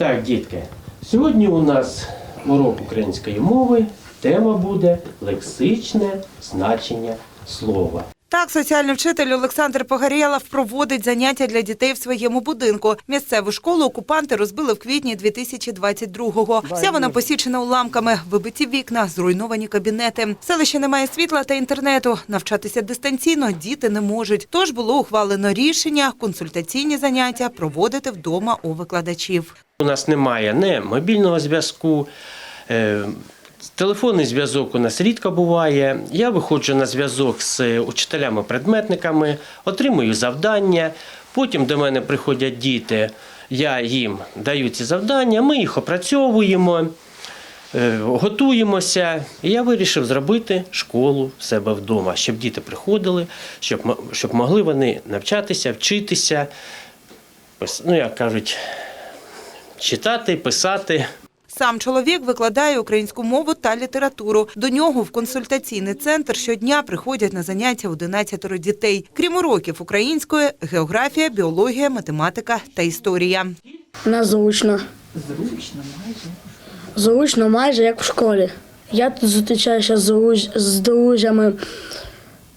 Так, дітки, сьогодні у нас урок української мови. Тема буде лексичне значення слова. Так, соціальний вчитель Олександр Погорєлов проводить заняття для дітей в своєму будинку. Місцеву школу окупанти розбили в квітні 2022-го. Вся вона посічена уламками, вибиті вікна, зруйновані кабінети. В селищі немає світла та інтернету. Навчатися дистанційно діти не можуть. Тож було ухвалено рішення консультаційні заняття проводити вдома у викладачів. У нас немає ні мобільного зв'язку. е, Телефонний зв'язок у нас рідко буває. Я виходжу на зв'язок з учителями-предметниками, отримую завдання. Потім до мене приходять діти, я їм даю ці завдання, ми їх опрацьовуємо, е, готуємося. І я вирішив зробити школу в себе вдома, щоб діти приходили, щоб, щоб могли вони навчатися, вчитися, ну, як кажуть, читати, писати. Сам чоловік викладає українську мову та літературу. До нього в консультаційний центр щодня приходять на заняття 11 дітей. Крім уроків української, географія, біологія, математика та історія. У нас зручно. Зручно майже. Зручно майже як в школі. Я тут зустрічаюся з, з друзями,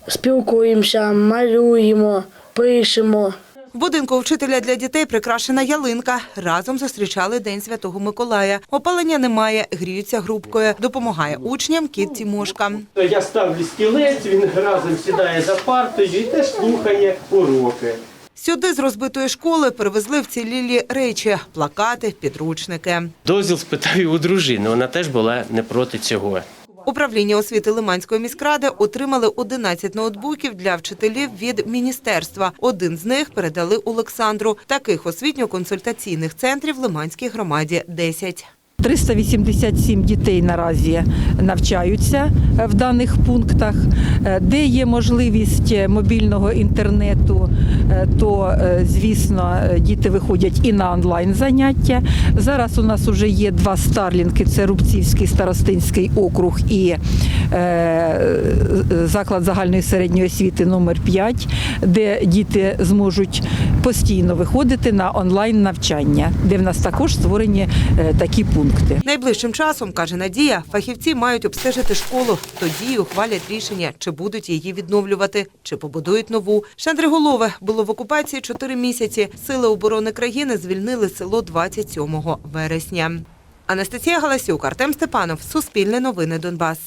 спілкуємося, малюємо, пишемо. В будинку вчителя для дітей прикрашена ялинка. Разом зустрічали День Святого Миколая. Опалення немає, гріються грубкою. Допомагає учням кіт Тімошка. Я ставлю стілець, він разом сідає за партою і теж слухає уроки. Сюди з розбитої школи перевезли вцілілі речі – плакати, підручники. Дозвіл спитав і у дружини, вона теж була не проти цього. Управління освіти Лиманської міськради отримали 11 ноутбуків для вчителів від міністерства. Один з них передали Олександру. Таких освітньо-консультаційних центрів в Лиманській громаді 10. 387 дітей наразі навчаються е, в даних пунктах. Е, Де є можливість е, мобільного інтернету, то звісно діти виходять і на онлайн заняття. Зараз у нас вже є два старлінки: це Рубцівський старостинський округ і заклад загальної середньої освіти номер 5, де діти зможуть постійно виходити на онлайн навчання, де в нас також створені такі пункти. Найближчим часом, каже Надія, фахівці мають обстежити школу. Тоді ухвалять рішення, чи будуть її відновлювати, чи побудують нову. Шандриголове було в окупації чотири місяці. Сили оборони країни звільнили село 27 вересня. Анастасія Галасюк, Артем Степанов, Суспільне новини Донбас.